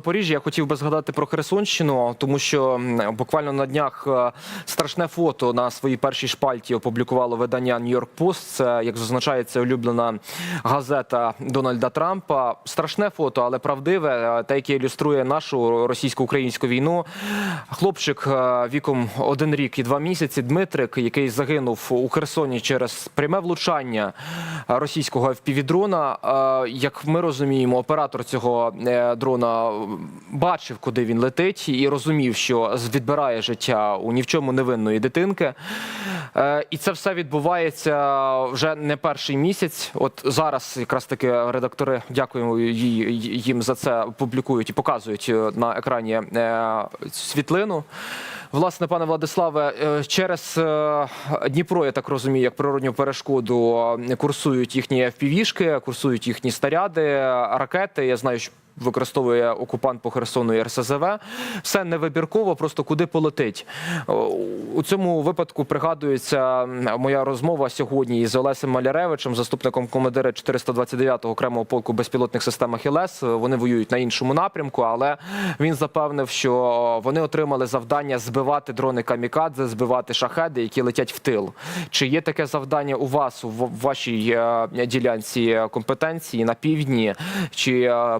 Запоріжжя я хотів би згадати про Херсонщину, тому що буквально на днях е, страшне фото на своїй першій шпальті опублікувало видання York Post. Це як зазначається улюблена газета Дональда Трампа. Страшне фото, але правдиве, е, те, яке ілюструє нашу російсько-українську війну. Хлопчик е, віком один рік і два місяці. Дмитрик, який загинув у Херсоні через пряме влучання російського FPV-дрона. Е, Як ми розуміємо, оператор цього дрона бачив, куди він летить, і розумів, що відбирає життя у ні в чому невинної дитинки. Е, І це все відбувається вже не перший місяць. От зараз якраз таки редактори дякуємо їм за це. Публікують і показують е, на екрані е, світлину. Власне, пане Владиславе, через Дніпро, я так розумію, як природню перешкоду курсують їхні FPV-шки, курсують їхні снаряди, ракети. Я знаю, що використовує окупант по Херсону і РСЗВ. Все невибірково, просто куди полетить. У цьому випадку пригадується моя розмова сьогодні із Олесем Маляревичем, заступником командира 429-го окремого полку безпілотних систем «Ахілес». Вони воюють на іншому напрямку, але він запевнив, що вони отримали завдання збивати дрони камікадзе, збивати шахеди, які летять в тил. Чи є таке завдання у вас у вашій е, ділянці компетенції на півдні? Чи е,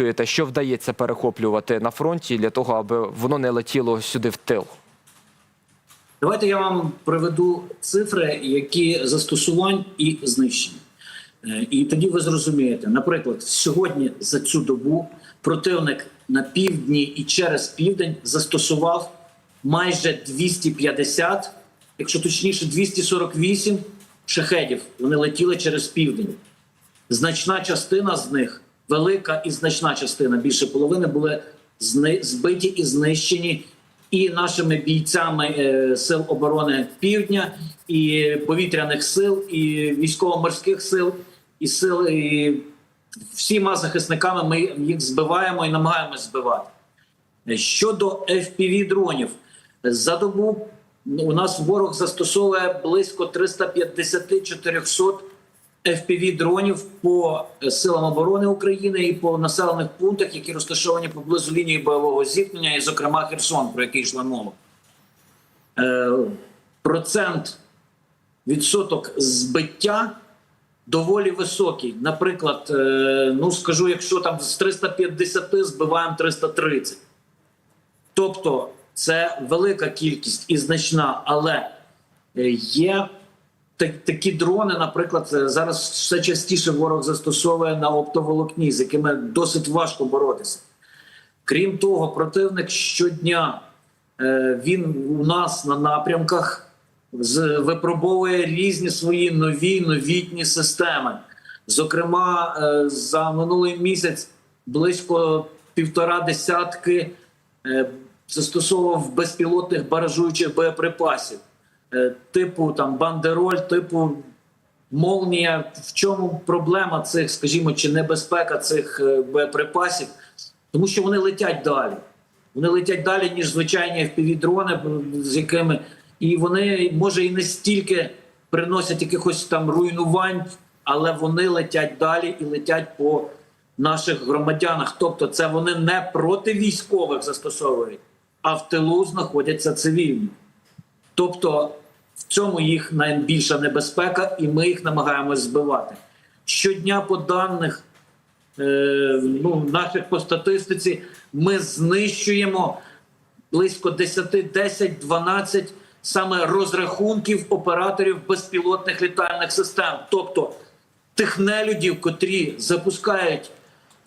перехоплюєте, що вдається перехоплювати на фронті для того, аби воно не летіло сюди в тил? Давайте я вам приведу цифри, які застосувань і знищень. Е, І тоді ви зрозумієте, наприклад, сьогодні за цю добу противник на півдні і через південь застосував майже 250, якщо точніше, 248 шахедів. Вони летіли через південь. Значна частина з них, велика і значна частина, більше половини, були збиті і знищені і нашими бійцями е, сил оборони Півдня, і повітряних сил, і військово-морських сил, і сил і всіма захисниками ми їх збиваємо і намагаємось збивати. Щодо fpv дронів, за добу у нас ворог застосовує близько 350-400 fpv дронів по е, силам оборони України і по населених пунктах, які розташовані поблизу лінії бойового зіткнення, і, зокрема, Херсон, про який йшла мова. Е, процент відсоток збиття доволі високий. Наприклад, е, ну скажу, якщо там з 350 збиваємо 330. Тобто це велика кількість і значна, але є такі дрони, наприклад, е, зараз все частіше ворог застосовує на оптоволокні, з якими досить важко боротися. Крім того, противник щодня е, він у нас на напрямках випробовує різні свої нові новітні системи. Зокрема, е, за минулий місяць близько півтора десятки застосовував безпілотних баражуючих боєприпасів, типу там бандероль, типу молнія. В чому проблема цих, скажімо, чи небезпека цих е, боєприпасів? Тому що вони летять далі. Вони летять далі, ніж звичайні FPV-дрони, з якими і вони може і не стільки приносять якихось там руйнувань, але вони летять далі і летять по наших громадянах. Тобто, це вони не проти військових застосовують, а в тилу знаходяться цивільні. Тобто в цьому їх найбільша небезпека, і ми їх намагаємось збивати. Щодня по даних е, ну, наших по статистиці ми знищуємо близько 10, 10, 12 саме розрахунків операторів безпілотних літальних систем, тобто тих нелюдів, котрі запускають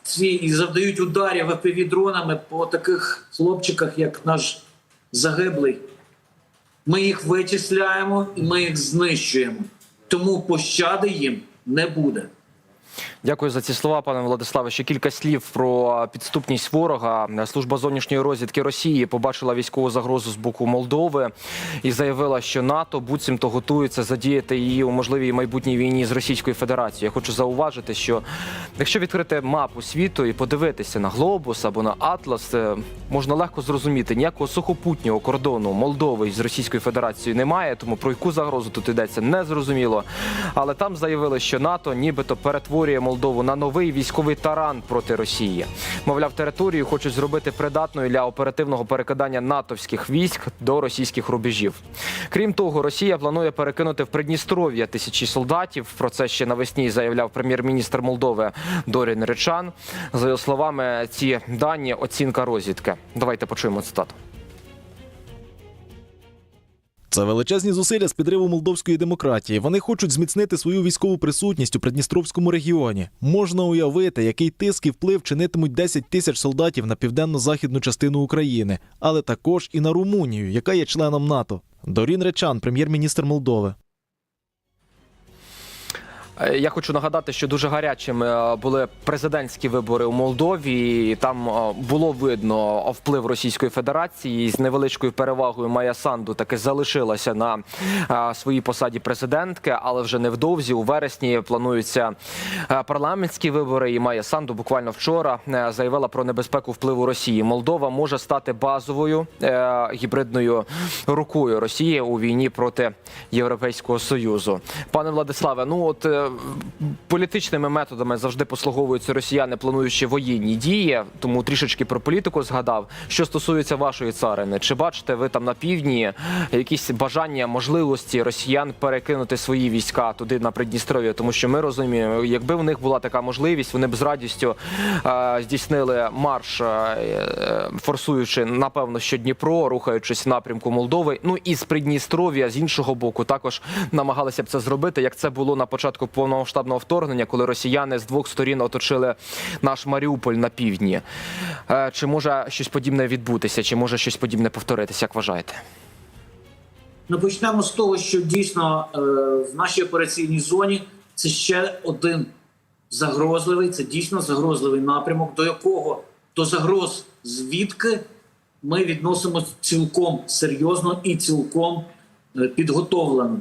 ці і завдають ударів ФПВ-дронами по таких хлопчиках, як наш загиблий. Ми їх вичисляємо і ми їх знищуємо. Тому пощади їм не буде. Дякую за ці слова, пане Владиславе. Ще кілька слів про підступність ворога. Служба зовнішньої розвідки Росії побачила військову загрозу з боку Молдови і заявила, що НАТО буцімто готується задіяти її у можливій майбутній війні з Російською Федерацією. Я хочу зауважити, що якщо відкрити мапу світу і подивитися на глобус або на атлас, е, можна легко зрозуміти, ніякого сухопутнього кордону Молдови з Російською Федерацією немає. Тому про яку загрозу тут йдеться не зрозуміло. Але там заявили, що НАТО нібито перетворює Молдову Молдову на новий військовий таран проти Росії. Мовляв, територію хочуть зробити придатною для оперативного перекидання натовських військ до російських рубежів. Крім того, Росія планує перекинути в Придністров'я тисячі солдатів. Про це ще навесні заявляв прем'єр-міністр Молдови Дорін Речан. За його словами, ці дані оцінка розвідки. Давайте почуємо цитату. Це величезні зусилля з підриву молдовської демократії. Вони хочуть зміцнити свою військову присутність у Придністровському регіоні. Можна уявити, який тиск і вплив чинитимуть 10 тисяч солдатів на південно-західну частину України, але також і на Румунію, яка є членом НАТО. Дорін Речан, прем'єр-міністр Молдови. Е, Я хочу нагадати, що дуже гарячими е, були президентські вибори у Молдові. Там е, було видно вплив Російської Федерації. З невеличкою перевагою Майя Санду таки залишилася на своїй посаді президентки, але вже невдовзі у вересні плануються парламентські вибори. І Майя Санду буквально вчора заявила про небезпеку впливу Росії. Молдова може стати базовою гібридною рукою Росії у війні проти Європейського союзу. Пане Владиславе, ну от політичними методами завжди послуговуються росіяни, плануючи воєнні дії. Тому трішечки про політику згадав. Що стосується вашої царини, чи бачите ви там на півдні якісь бажання, можливості росіян перекинути свої війська туди на Придністров'я? Тому що ми розуміємо, якби в них була така можливість, вони б з радістю е, здійснили марш, е, е, форсуючи напевно що Дніпро, рухаючись в напрямку Молдови. Ну і з Придністров'я з іншого боку, також намагалися б це зробити, як це було на початку повномасштабного вторгнення, коли росіяни з двох сторін оточили наш Маріуполь на півдні. Е, Чи може щось подібне відбутися, чи може щось подібне повторитися? Як вважаєте? Ну, почнемо з того, що дійсно е, в нашій операційній зоні це ще один загрозливий, це дійсно загрозливий напрямок, до якого до загроз звідки ми відносимося цілком серйозно і цілком е, підготовлено.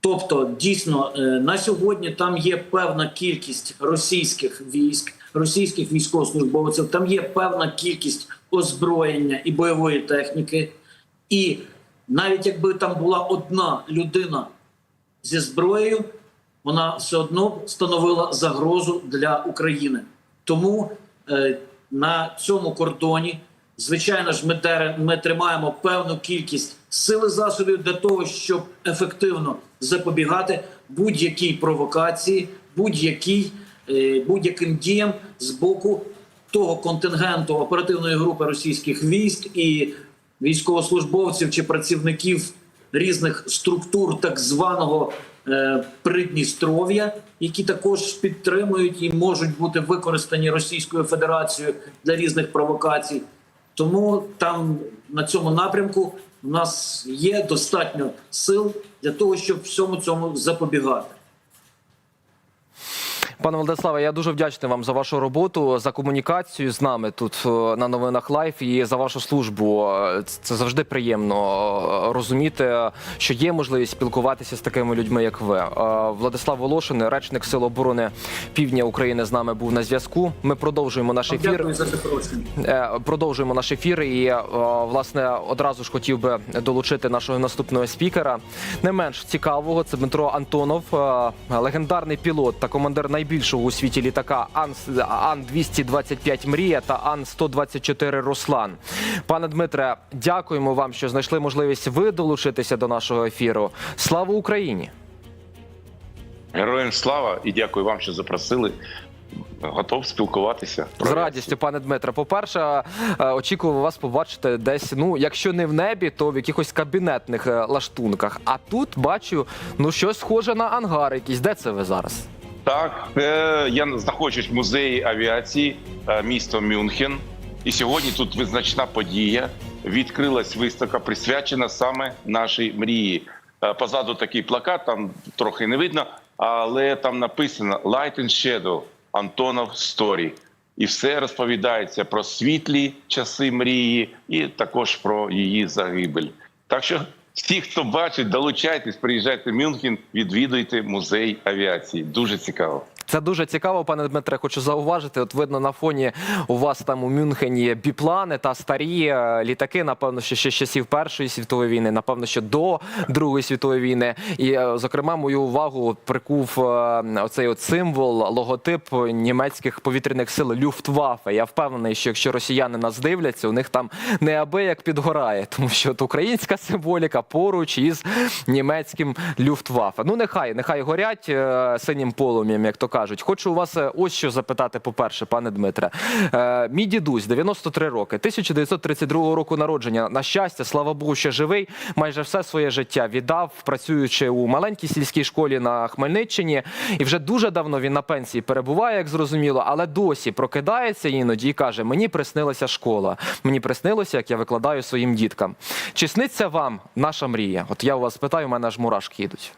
Тобто, дійсно, е, на сьогодні там є певна кількість російських військ, російських військовослужбовців, там є певна кількість озброєння і бойової техніки. І навіть якби там була одна людина зі зброєю, вона все одно становила загрозу для України. Тому е, на цьому кордоні, звичайно ж, ми, ми тримаємо певну кількість сили засобів для того, щоб ефективно запобігати будь-якій провокації, будь-якій, е, будь-яким діям з боку того контингенту оперативної групи російських військ і військовослужбовців чи працівників різних структур так званого е, Придністров'я, які також підтримують і можуть бути використані Російською Федерацією для різних провокацій. Тому там на цьому напрямку у нас є достатньо сил для того, щоб всьому цьому запобігати. Пане Владиславе, я дуже вдячний вам за вашу роботу, за комунікацію з нами тут е, на новинах Лайф і за вашу службу. Е, Це завжди приємно е, розуміти, що є можливість спілкуватися з такими людьми, як ви. Владислав Волошин, речник Сил оборони Півдня України, з нами був на зв'язку. Ми продовжуємо наш ефір. Дякую за. Продовжуємо наш ефір. І власне одразу ж хотів би долучити нашого наступного спікера. Не менш цікавого це Дмитро Антонов, легендарний пілот та командир найбільшого у світі літака Ан 225 Мрія та Ан 124 Руслан. Пане Дмитре, дякуємо вам, що знайшли можливість ви долучитися до нашого ефіру. Слава Україні! Героям слава і дякую вам, що запросили. Готов спілкуватися. З радістю, пане Дмитре. По-перше, е, очікував вас побачити десь, ну, якщо не в небі, то в якихось кабінетних е, лаштунках. А тут бачу, ну щось схоже на ангар якийсь. Де це ви зараз? Так, е, я знаходжусь в музеї авіації е, місто Мюнхен. І сьогодні тут визначна подія. Відкрилась виставка, присвячена саме нашій мрії. Е, Позаду такий плакат, там трохи не видно, але там написано Light and Shadow Антонов Story. І все розповідається про світлі часи мрії, і також про її загибель. Так що всі, хто бачить, долучайтесь, приїжджайте в Мюнхен, відвідуйте музей авіації. Дуже цікаво. Це дуже цікаво, пане Дмитре. Хочу зауважити. От видно на фоні у вас там у Мюнхені біплани та старі е, літаки. Напевно, що ще часів Першої світової війни, напевно, що до Другої світової війни. І е, зокрема, мою увагу прикув е, оцей от символ, логотип німецьких повітряних сил Люфтваффе. Я впевнений, що якщо росіяни нас дивляться, у них там неабияк підгорає, тому що от українська символіка поруч із німецьким Люфтваффе. Ну нехай, нехай горять синім полум'ям, як то кажуть. Хочу у вас е, ось що запитати. По-перше, пане Дмитре, Е, мій дідусь, 93 роки, 1932 року народження. На щастя, слава Богу, ще живий. Майже все своє життя віддав, працюючи у маленькій сільській школі на Хмельниччині. І вже дуже давно він на пенсії перебуває, як зрозуміло, але досі прокидається іноді і каже: Мені приснилася школа. Мені приснилося, як я викладаю своїм діткам. Чи сниться вам наша мрія? От я у вас питаю, у мене аж мурашки йдуть.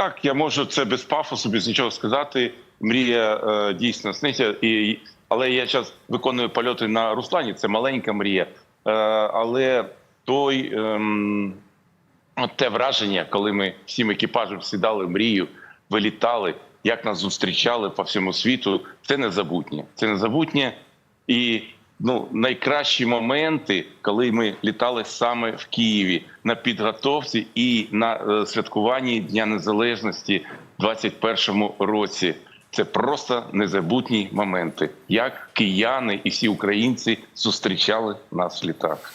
Так, я можу це без пафосу, без нічого сказати. Мрія е, дійсно сниться, і, але я зараз виконую польоти на Руслані. Це маленька мрія. Е, але той от те враження, коли ми всім екіпажем сідали мрію, вилітали, як нас зустрічали по всьому світу, це незабутнє. Це незабутнє. І ну, найкращі моменти, коли ми літали саме в Києві на підготовці і на е, святкуванні Дня Незалежності в 21-му році. Це просто незабутні моменти, як кияни і всі українці зустрічали нас в літах.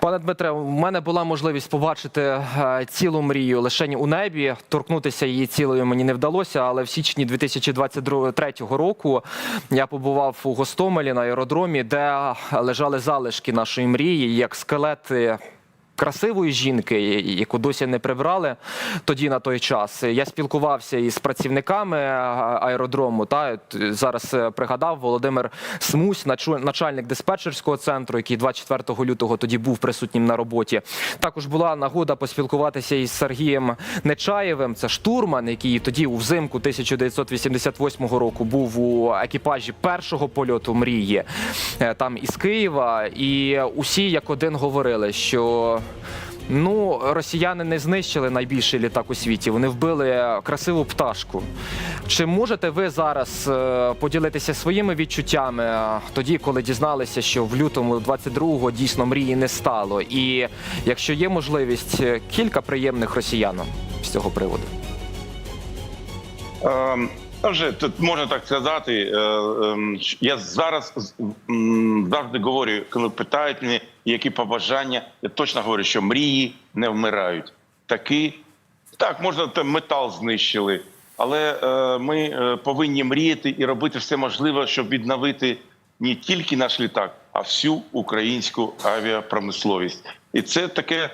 Пане Дмитре, у мене була можливість побачити е, цілу мрію лише у небі. Торкнутися її цілою мені не вдалося, але в січні 2023 року я побував у Гостомелі на аеродромі, де лежали залишки нашої мрії, як скелети. Красивої жінки, яку досі не прибрали тоді на той час. Я спілкувався із працівниками аеродрому. Та зараз е, пригадав Володимир Смусь, начальник диспетчерського центру, який 24 лютого тоді був присутнім на роботі. Також була нагода поспілкуватися із Сергієм Нечаєвим. Це штурман, який тоді у взимку 1988 року був у екіпажі першого польоту мрії е, там із Києва. І усі як один говорили, що. Ну, росіяни не знищили найбільший літак у світі. Вони вбили красиву пташку. Чи можете ви зараз е, поділитися своїми відчуттями е, тоді, коли дізналися, що в лютому 22-го дійсно мрії не стало? І якщо є можливість, е, кілька приємних росіянам з цього приводу? Ем, вже тут можна так сказати. е, ем, Я зараз завжди говорю, коли питають мене, які побажання, я точно говорю, що мрії не вмирають. Такі так, можна там метал знищили, але е, ми е, повинні мріяти і робити все можливе, щоб відновити не тільки наш літак, а всю українську авіапромисловість. І це таке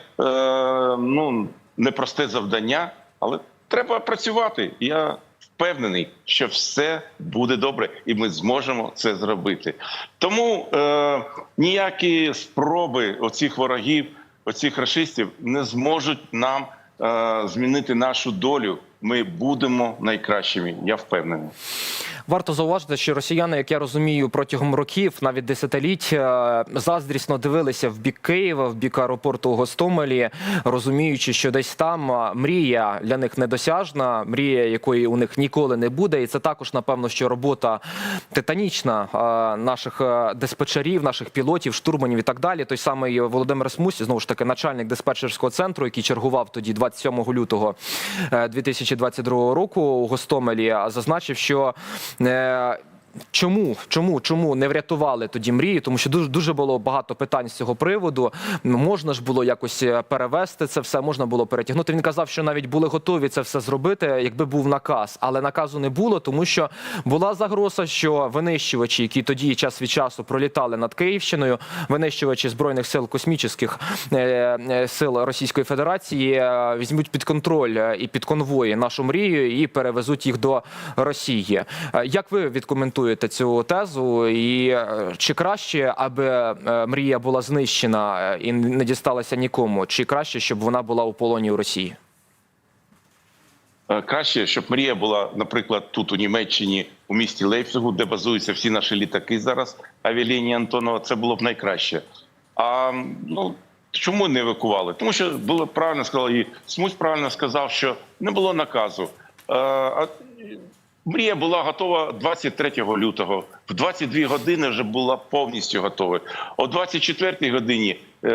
ну непросте завдання, але треба працювати. Я впевнений, що все буде добре, і ми зможемо це зробити. Тому е, ніякі спроби оцих ворогів, оцих расистів не зможуть нам е, змінити нашу долю. Ми будемо найкращими. Я впевнений. Варто зауважити, що росіяни, як я розумію, протягом років, навіть десятиліть, е, заздрісно дивилися в бік Києва, в бік аеропорту Гостомелі, розуміючи, що десь там е, мрія для них недосяжна, мрія, якої у них ніколи не буде. І це також, напевно, що робота титанічна е, наших диспетчерів, наших пілотів, штурманів і так далі. Той самий Володимир Смусі, знову ж таки, начальник диспетчерського центру, який чергував тоді 27 лютого е, 2022 року у Гостомелі, зазначив, що Yeah. Чому чому чому не врятували тоді мрії? Тому що дуже дуже було багато питань з цього приводу. Можна ж було якось е, перевести це все, можна було перетягнути. Він казав, що навіть були готові це все зробити, якби був наказ, але наказу не було, тому що була загроза, що винищувачі, які тоді час від часу пролітали над Київщиною, винищувачі збройних сил космічних е, е, сил Російської Федерації візьмуть під контроль і під конвої нашу мрію і перевезуть їх до Росії. Як ви відкоментуєте цю тезу? І е, чи краще, аби е, мрія була знищена е, і не дісталася нікому, чи краще, щоб вона була у полоні у Росії? Краще, щоб мрія була, наприклад, тут у Німеччині, у місті Лейпцигу, де базуються всі наші літаки зараз, авіалінії Антонова, це було б найкраще. А ну чому не евакували? Тому що було правильно сказали, і Смусь правильно сказав, що не було наказу. А Мрія була готова 23 лютого. В 22 години вже була повністю готова. О 24 годині е, е,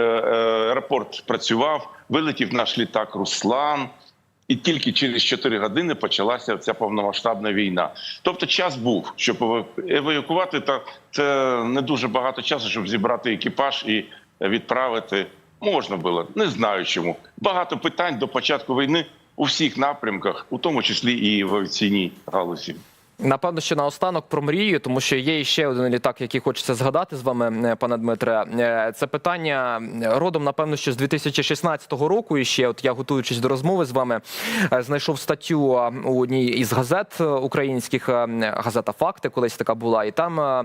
аеропорт працював, вилетів наш літак Руслан. І тільки через 4 години почалася ця повномасштабна війна. Тобто час був, щоб ева- евакуювати, та це не дуже багато часу, щоб зібрати екіпаж і відправити. Можна було, не знаю чому. Багато питань до початку війни у всіх напрямках, у тому числі і в авіаційній галузі. Напевно, що наостанок про мрію, тому що є ще один літак, який хочеться згадати з вами, е, пане Дмитре. Е, Це питання родом, напевно, що з 2016 року. І ще, от я готуючись до розмови з вами, е, знайшов статтю е, у одній із газет е, українських е, газета Факти, колись така була. І там е,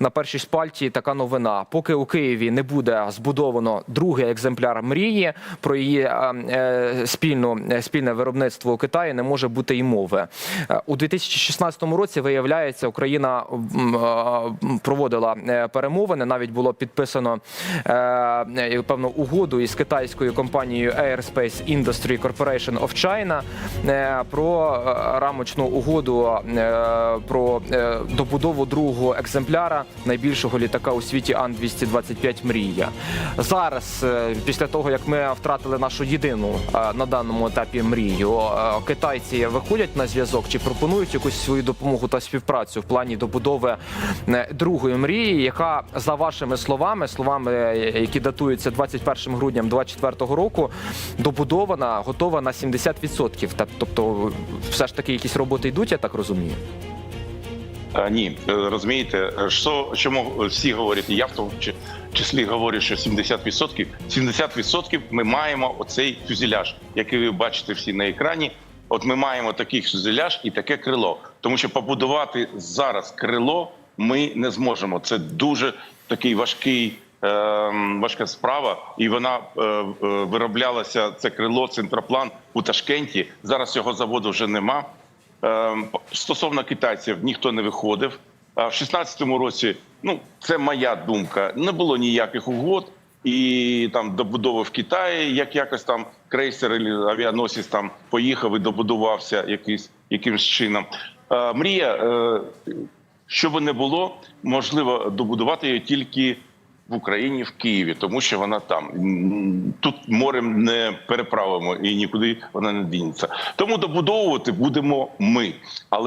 на першій шпальті така новина: поки у Києві не буде збудовано другий екземпляр мрії про її е, е, спільну е, спільне виробництво у Китаї, не може бути і мови. Е, У 2016 році виявляється, Україна проводила е, перемовини. Навіть було підписано е, е, певну угоду із китайською компанією Airspace Industry Corporation of China про рамочну угоду про добудову другого екземпляра найбільшого літака у світі Ан-225 Мрія. Зараз, після того як ми втратили нашу єдину на даному етапі мрію, китайці виходять на зв'язок чи пропонують якусь свою допомогу та співпрацю в плані добудови е, другої мрії, яка за вашими словами, словами, е, які датуються 21 грудням 2024 року, добудована, готова на 70%. Тобто, все ж таки, якісь роботи йдуть, я так розумію. А, ні, е, розумієте, е, що чому всі говорять, і я в тому числі говорю, що 70%, 70% ми маємо оцей фюзеляж, який ви бачите всі на екрані. От ми маємо такий фюзеляж і таке крило. Тому що побудувати зараз крило ми не зможемо. Це дуже такий важкий. е, Важка справа, і вона е, е, вироблялася це крило, центроплан у Ташкенті. Зараз цього заводу вже нема. Е, Стосовно китайців ніхто не виходив. А в 16-му році, ну це моя думка, не було ніяких угод. І там добудови в Китаї, як якось там крейсер або авіаносець там поїхав і добудувався якийсь, якимсь чином. Е, мрія, е, що би не було, можливо добудувати її тільки в Україні, в Києві, тому що вона там тут морем не переправимо і нікуди вона не дінеться. Тому добудовувати будемо ми, але